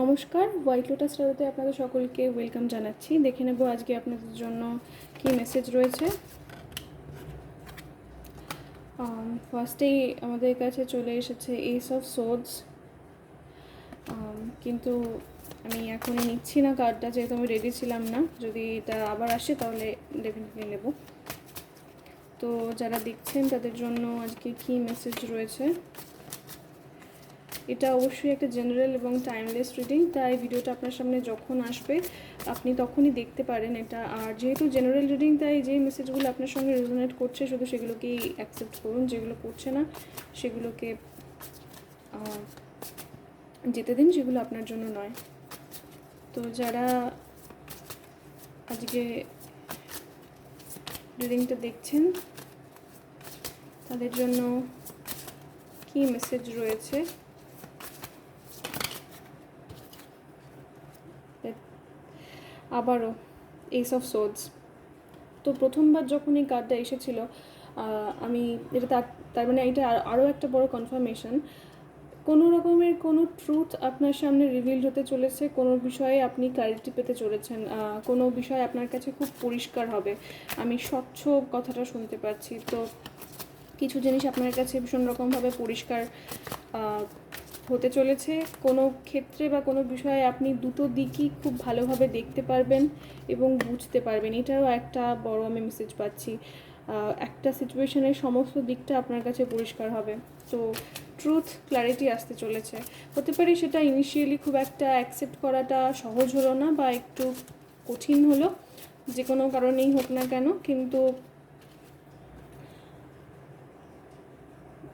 নমস্কার white lotus টারোতে আপনাদের সকলকে ওয়েলকাম জানাচ্ছি। দেখে নেব আজকে আপনাদের জন্য কি মেসেজ রয়েছে। ফার্স্টেই আমাদের কাছে চলে এসেছে এইস অফ সোডস কিন্তু আমি এখন নিচ্ছি না কার্ডটা যেহেতু আমি রেডি ছিলাম না। যদি এটা আবার আসে তাহলে ডেফিনেটলি নেব। তো যারা দেখছেন তাদের জন্য আজকে কি মেসেজ রয়েছে? এটা অবশ্যই একটা জেনারেল এবং টাইমলেস রিডিং তাই ভিডিওটা আপনার সামনে যখন আসবে, আপনি তখনই দেখতে পারেন এটা। আর যেহেতু জেনারেল রিডিং তাই যে মেসেজগুলো আপনার সঙ্গে রেজোনেট করছে, শুধু সেগুলোকেই অ্যাকসেপ্ট করুন, যেগুলো করছে না, সেগুলোকে যেতে দিন, যেগুলো আপনার জন্য নয়। তো যারা আজকে রিডিংটা দেখছেন, তাদের জন্য কি মেসেজ রয়েছে? আবারও এইস অফ সোডস তো প্রথমবার যখন এই কার্ডটা এসেছিল আমি এটা তার তার মানে এটা আরও একটা বড় কনফার্মেশন কোনো রকমের কোনো ট্রুথ আপনার সামনে রিভিল হতে চলেছে, কোনো বিষয়ে আপনি ক্লারিটি পেতে চলেছেন কোনো বিষয় আপনার কাছে খুব পরিষ্কার হবে, আমি স্বচ্ছ কথাটা শুনতে পাচ্ছি। তো কিছু জিনিস আপনার কাছে ভীষণ রকমভাবে পরিষ্কার হতে চলেছে। কোনো ক্ষেত্রে বা কোনো বিষয়ে আপনি দুটো দিকই খুব ভালোভাবে দেখতে পারবেন এবং বুঝতে পারবেন। এটাও একটা বড় আমি মেসেজ পাচ্ছি। একটা সিচুয়েশনের সমস্ত দিকটা আপনার কাছে পরিষ্কার হবে। তো ট্রুথ ক্ল্যারিটি আসতে চলেছে। হতে পারে সেটা ইনিশিয়ালি খুব একটা অ্যাকসেপ্ট করাটা সহজ হলো না বা একটু কঠিন হলো। যে কোনো কারণেই হোক না কেন, কিন্তু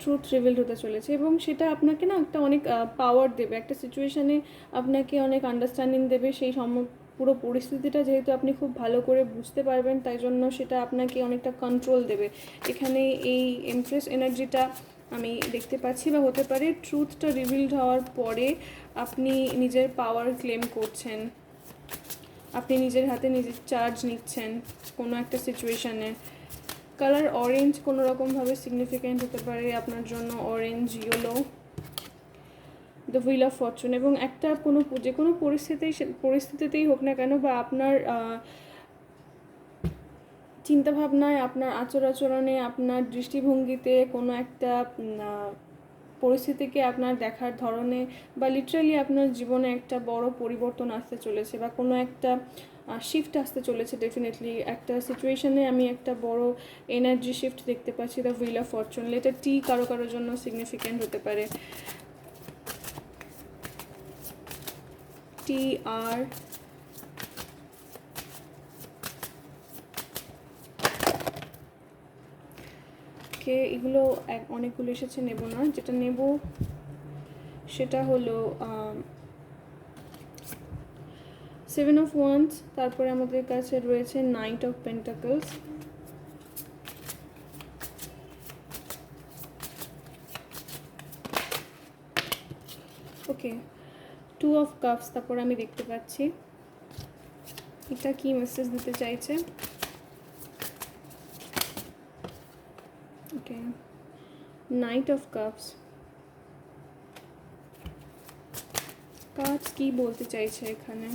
ট্রুথ রিভিল হতে চলেছে এবং সেটা আপনাকে না একটা অনেক পাওয়ার দেবে। একটা সিচুয়েশানে আপনাকে অনেক আন্ডারস্ট্যান্ডিং দেবে। সেই সম, পুরো পরিস্থিতিটা যেহেতু আপনি খুব ভালো করে বুঝতে পারবেন, তাই জন্য সেটা আপনাকে অনেকটা কন্ট্রোল দেবে। এখানে এই এমপ্রেস এনার্জিটা আমি দেখতে পাচ্ছি বা হতে পারে ট্রুথটা রিভিলড হওয়ার পরে আপনি নিজের পাওয়ার ক্লেম করছেন। আপনি নিজের হাতে নিজের চার্জ নিচ্ছেন কোনো একটা সিচুয়েশানে কালার অরেঞ্জ কোনো রকমভাবে সিগনিফিক্যান্ট হতে পারে আপনার জন্য orange yellow the wheel of fortune এবং একটা কোনো যে কোনো পরিস্থিতি পরিস্থিতিতেই হোক না কেন বা আপনার চিন্তাভাবনায়, আপনার আচর আচরণে আপনার দৃষ্টিভঙ্গিতে কোনো একটা পরিস্থিতিকে আপনার দেখার ধরনে বা লিটারালি আপনার জীবনে একটা বড় পরিবর্তন আসতে চলেছে বা কোনো একটা শিফট আসতে চলেছে ডেফিনেটলি একটা সিচুয়েশনে আমি একটা বড় এনার্জি শিফট দেখতে পাচ্ছি দ্য হুইল অফ ফরচুন এটা টি কারও কারোর জন্য সিগনিফিক্যান্ট হতে পারে। টি আর কে এগুলো অনেকগুলো এসেছে, নেব না। যেটা নেব সেটা হলো সেভেন অফ ওয়ান্স তারপরে আমাদের কাছে রয়েছে knight of pentacles okay two of cups তারপর আমি দেখতে পাচ্ছি। এটা কি মেসেজ দিতে চাইছে? ওকে নাইট অফ কাপস কাজ কি বলতে চাইছে এখানে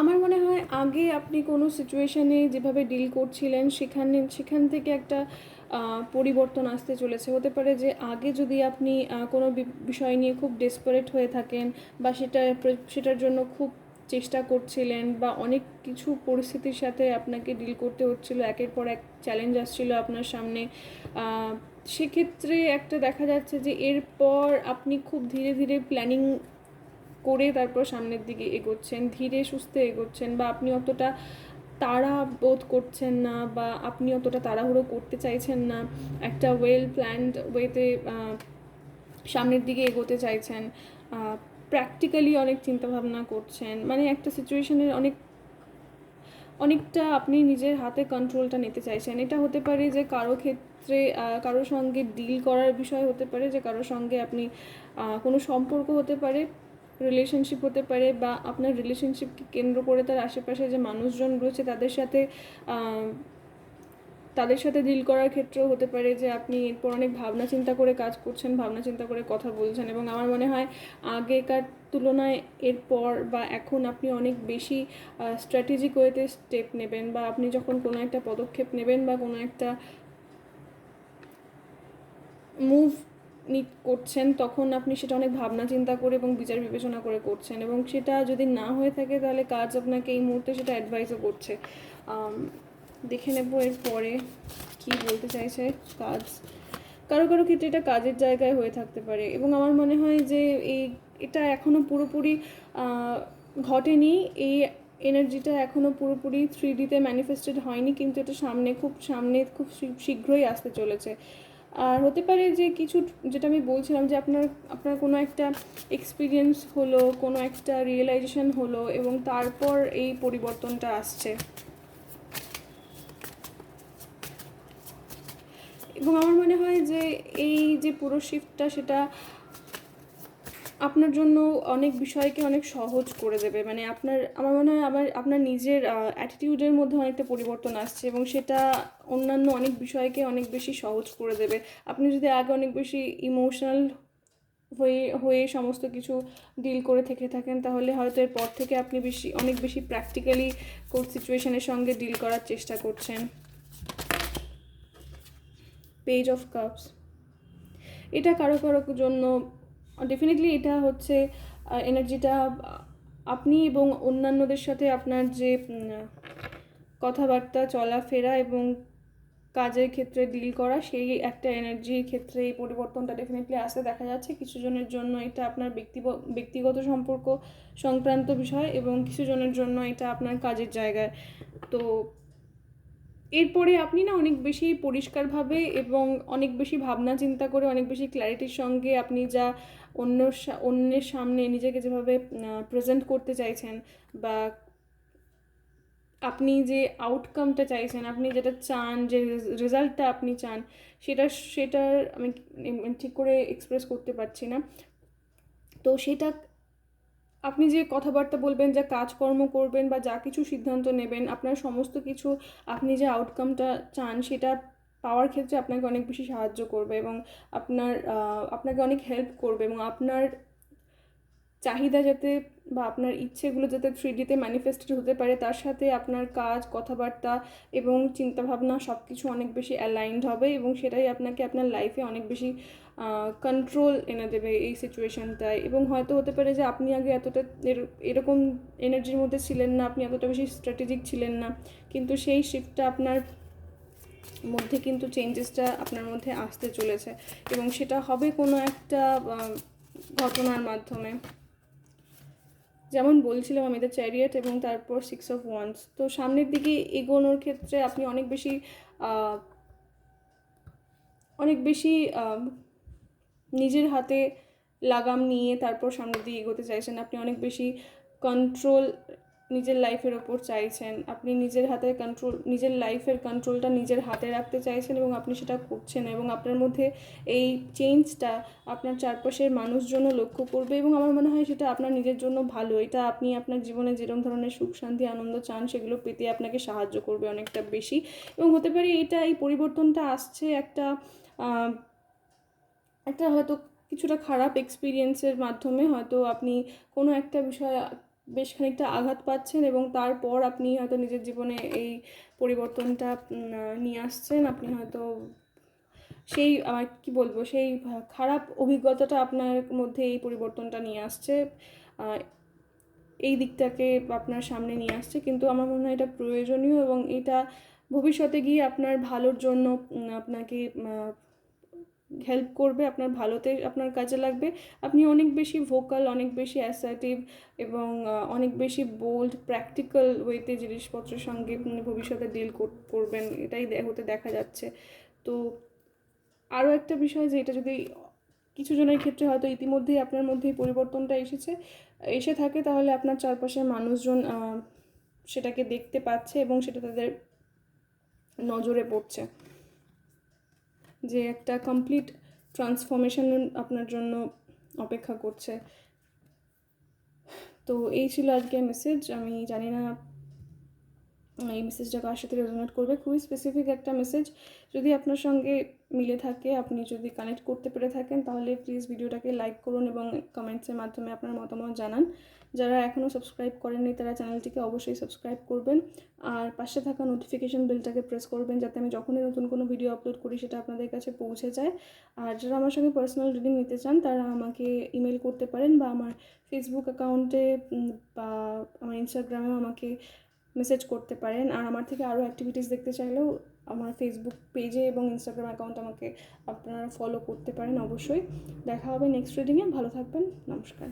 আমার মনে হয় আগে আপনি কোনো সিচুয়েশানে যেভাবে ডিল করছিলেন, সেখানে, সেখান থেকে একটা পরিবর্তন আসতে চলেছে। হতে পারে যে আগে যদি আপনি কোনো বিষয় নিয়ে খুব ডেসপারেট হয়ে থাকেন বা সেটা সেটার জন্য খুব চেষ্টা করছিলেন বা অনেক কিছু পরিস্থিতির সাথে আপনাকে ডিল করতে হচ্ছিল, একের পর এক চ্যালেঞ্জ আসছিল আপনার সামনে সেক্ষেত্রে একটা দেখা যাচ্ছে যে এরপর আপনি খুব ধীরে ধীরে প্ল্যানিং করে তারপর সামনের দিকে এগোচ্ছেন, ধীরে সুস্থে এগোচ্ছেন বা আপনি অতটা তাড়া বোধ করছেন না বা আপনি অতটা তাড়াহুড়ো করতে চাইছেন না, একটা ওয়েল প্ল্যান্ড ওয়েতে সামনের দিকে এগোতে চাইছেন প্র্যাকটিক্যালি অনেক চিন্তাভাবনা করছেন মানে একটা সিচুয়েশনের অনেক, অনেকটা আপনি নিজের হাতে কন্ট্রোলটা নিতে চাইছেন। এটা হতে পারে যে কারও ক্ষেত্রে কারোর সঙ্গে ডিল করার বিষয় হতে পারে, যে কারোর সঙ্গে আপনি কোনো সম্পর্ক হতে পারে রিলেশনশিপ হতে পারে বা আপনার রিলেশনশিপকে কেন্দ্র করে তার আশেপাশে যে মানুষজন রয়েছে তাদের সাথে তাদের সাথে ডিল করার ক্ষেত্রেও হতে পারে যে আপনি এরপর অনেক ভাবনা চিন্তা করে কাজ করছেন, ভাবনা চিন্তা করে কথা বলছেন এবং আমার মনে হয় আগেকার তুলনায় এরপর বা এখন আপনি অনেক বেশি স্ট্র্যাটেজিক ওয়েতে স্টেপ নেবেন বা আপনি যখন কোনো একটা পদক্ষেপ নেবেন বা কোনো একটা মুভ করছেন, তখন আপনি সেটা অনেক ভাবনা চিন্তা করে এবং বিচার বিবেচনা করে করছেন এবং সেটা যদি না হয়ে থাকে তাহলে কাজ আপনাকে এই মুহূর্তে সেটা অ্যাডভাইসও করছে। দেখে নেব এর পরে কী বলতে চাইছে কাজ। কারও কারও ক্ষেত্রে এটা কাজের জায়গায় হয়ে থাকতে পারে এবং আমার মনে হয় যে এই, এটা এখনও পুরোপুরি ঘটেনি। এই এনার্জিটা এখনও পুরোপুরি থ্রি ডিতে ম্যানিফেস্টেড হয়নি, কিন্তু এটা সামনে খুব সামনে খুব শীঘ্রই আসতে চলেছে। আর হতে পারে যে কিছু, যেটা আমি বলছিলাম যে আপনার আপনার কোনো একটা এক্সপিরিয়েন্স হলো, কোনো একটা রিয়েলাইজেশন হলো এবং তারপর এই পরিবর্তনটা আসছে। এবং আমার মনে হয় যে এই যে পুরো শিফটটা সেটা আপনার জন্য অনেক বিষয়কে অনেক সহজ করে দেবে। মানে আপনার, আমার মনে হয় আমার, আপনার নিজের অ্যাটিটিউডের মধ্যে অনেকটা পরিবর্তন আসছে এবং সেটা অন্যান্য অনেক বিষয়কে অনেক বেশি সহজ করে দেবে। আপনি যদি আগে অনেক বেশি ইমোশনাল হয়ে হয়ে সমস্ত কিছু ডিল করে থেকে থাকেন, তাহলে হয়তো এরপর থেকে আপনি বেশি, অনেক বেশি প্র্যাকটিক্যালি কোন সিচুয়েশনের সঙ্গে ডিল করার চেষ্টা করছেন। পেজ অফ কাপস এটা কারও কারও জন্য ডেফিনেটলি এটা হচ্ছে এনার্জিটা আপনি এবং অন্যান্যদের সাথে আপনার যে কথাবার্তা, চলাফেরা এবং কাজের ক্ষেত্রে ডিল করা, সেই একটা এনার্জির ক্ষেত্রে এই পরিবর্তনটা ডেফিনেটলি আসতে দেখা যাচ্ছে। কিছু জনের জন্য এটা আপনার ব্যক্তি ব্যক্তিগত সম্পর্ক সংক্রান্ত বিষয় এবং কিছু জনের জন্য এটা আপনার কাজের জায়গায়। তো এরপরে আপনি না অনেক বেশি পরিষ্কারভাবে এবং অনেক বেশি ভাবনা চিন্তা করে অনেক বেশি ক্ল্যারিটির সঙ্গে আপনি যা অন্য অন্যের সামনে নিজেকে যেভাবে প্রেজেন্ট করতে চাইছেন বা আপনি যে আউটকামটা চাইছেন, আপনি যেটা চান, যে রেজাল্টটা আপনি চান সেটা সেটার আমি ঠিক করে এক্সপ্রেস করতে পারছি না। তো সেটা আপনি যে কথাবার্তা বলবেন, যা কাজকর্ম করবেন বা যা কিছু সিদ্ধান্ত নেবেন, আপনার সমস্ত কিছু আপনি যে আউটকামটা চান, সেটা পাওয়ার ক্ষেত্রে আপনাকে অনেক বেশি সাহায্য করবে এবং আপনার আপনাকে অনেক হেল্প করবে এবং আপনার চাহিদা যাতে বা আপনার ইচ্ছেগুলো যাতে থ্রি ডিতে ম্যানিফেস্টেড হতে পারে, তার সাথে আপনার কাজ, কথাবার্তা এবং চিন্তাভাবনা সব কিছু অনেক বেশি অ্যালাইনড হবে এবং সেটাই আপনাকে আপনার লাইফে অনেক বেশি কন্ট্রোল এনে দেবে এই সিচুয়েশনটায় এবং হয়তো হতে পারে যে আপনি আগে এতটা এর- এরকম এনার্জির মধ্যে ছিলেন না, আপনি এতটা বেশি স্ট্র্যাটেজিক ছিলেন না, কিন্তু সেই শিফটটা আপনার মধ্যে কিন্তু চেঞ্জেসটা আপনার মধ্যে আসতে চলেছে এবং সেটা হবে কোনো একটা ঘটনার মাধ্যমে। যেমন বলছিলাম, আমি দ্য চ্যারিয়েট এবং তারপর সিক্স অফ ওয়ান্স তো সামনের দিকে এগোনোর ক্ষেত্রে আপনি অনেক বেশি অনেক বেশি নিজের হাতে লাগাম নিয়ে তারপর সামনের দিকে এগোতে চাইছেন। আপনি অনেক বেশি কন্ট্রোল নিজের লাইফের ওপর চাইছেন, আপনি নিজের হাতে কন্ট্রোল নিজের লাইফের কন্ট্রোলটা নিজের হাতে রাখতে চাইছেন এবং আপনি সেটা করছেন এবং আপনার মধ্যে এই চেঞ্জটা আপনার চারপাশের মানুষজনও লক্ষ্য করবে এবং আমার মনে হয় সেটা আপনার নিজের জন্য ভালো। এটা আপনি আপনার জীবনে যেরকম ধরনের সুখ, শান্তি, আনন্দ চান সেগুলো পেতে আপনাকে সাহায্য করবে অনেকটা বেশি এবং হতে পারে এটা এই পরিবর্তনটা আসছে একটা একটা হয়তো কিছুটা খারাপ এক্সপিরিয়েন্সের মাধ্যমে হয়তো আপনি কোনো একটা বিষয়ে বেশ খানিকটা আঘাত পাচ্ছেন এবং তারপর আপনি হয়তো নিজের জীবনে এই পরিবর্তনটা নিয়ে আসছেন। আপনি হয়তো সেই আমার কি বলব, সেই খারাপ অভিজ্ঞতাটা আপনার মধ্যে এই পরিবর্তনটা নিয়ে আসছে। এই দিকটাকে আপনার সামনে নিয়ে আসছে। কিন্তু আমার মনে হয় এটা প্রয়োজনীয় এবং এটা ভবিষ্যতে গিয়ে আপনার ভালোর জন্য আপনাকে হেল্প করবে, আপনার ভালোতে আপনার কাজে লাগবে। আপনি অনেক বেশি ভোকাল অনেক বেশি অ্যাসার্টিভ এবং অনেক বেশি বোল্ড প্র্যাকটিক্যাল ওয়েতে জিনিসপত্রের সঙ্গে ভবিষ্যতে ডিল করবেন, এটাই হতে দেখা যাচ্ছে। তো আরও একটা বিষয় যে এটা যদি কিছু জনের ক্ষেত্রে হয়তো ইতিমধ্যেই আপনার মধ্যে পরিবর্তনটা এসেছে, এসে থাকে তাহলে আপনার চারপাশের মানুষজন সেটাকে দেখতে পাচ্ছে এবং সেটা তাদের নজরে পড়ছে। যে একটা কমপ্লিট ট্রান্সফরমেশন আপনার জন্য অপেক্ষা করছে। তো এই ছিল আজকে মেসেজ আমি জানি না এই মেসেজটা কার সাথে রেজোনেট করবে। খুবই স্পেসিফিক একটা মেসেজ যদি আপনার সঙ্গে মিলে থাকে, আপনি যদি কানেক্ট করতে পেরে থাকেন, তাহলে প্লিজ ভিডিওটাকে লাইক করুন এবং কমেন্টসের মাধ্যমে আপনার মতামত জানান। যারা এখনও সাবস্ক্রাইব করেননি, তারা চ্যানেলটিকে অবশ্যই সাবস্ক্রাইব করবেন। আর পাশে থাকা নোটিফিকেশন বেলটাকে প্রেস করবেন, যাতে আমি যখনই নতুন কোনো ভিডিও আপলোড করি, সেটা আপনাদের কাছে পৌঁছে যায়। আর যারা আমার সঙ্গে পার্সোনাল রিডিং নিতে চান, তারা আমাকে ইমেল করতে পারেন বা আমার ফেসবুক অ্যাকাউন্টে বা আমার ইনস্টাগ্রামেও আমাকে মেসেজ করতে পারেন। আর আমার থেকে আরও অ্যাক্টিভিটিস দেখতে চাইলেও আমার ফেসবুক পেজে এবং ইনস্টাগ্রাম অ্যাকাউন্ট আমাকে আপনারা ফলো করতে পারেন অবশ্যই। দেখা হবে নেক্সট রিডিংয়ে ভালো থাকবেন। নমস্কার।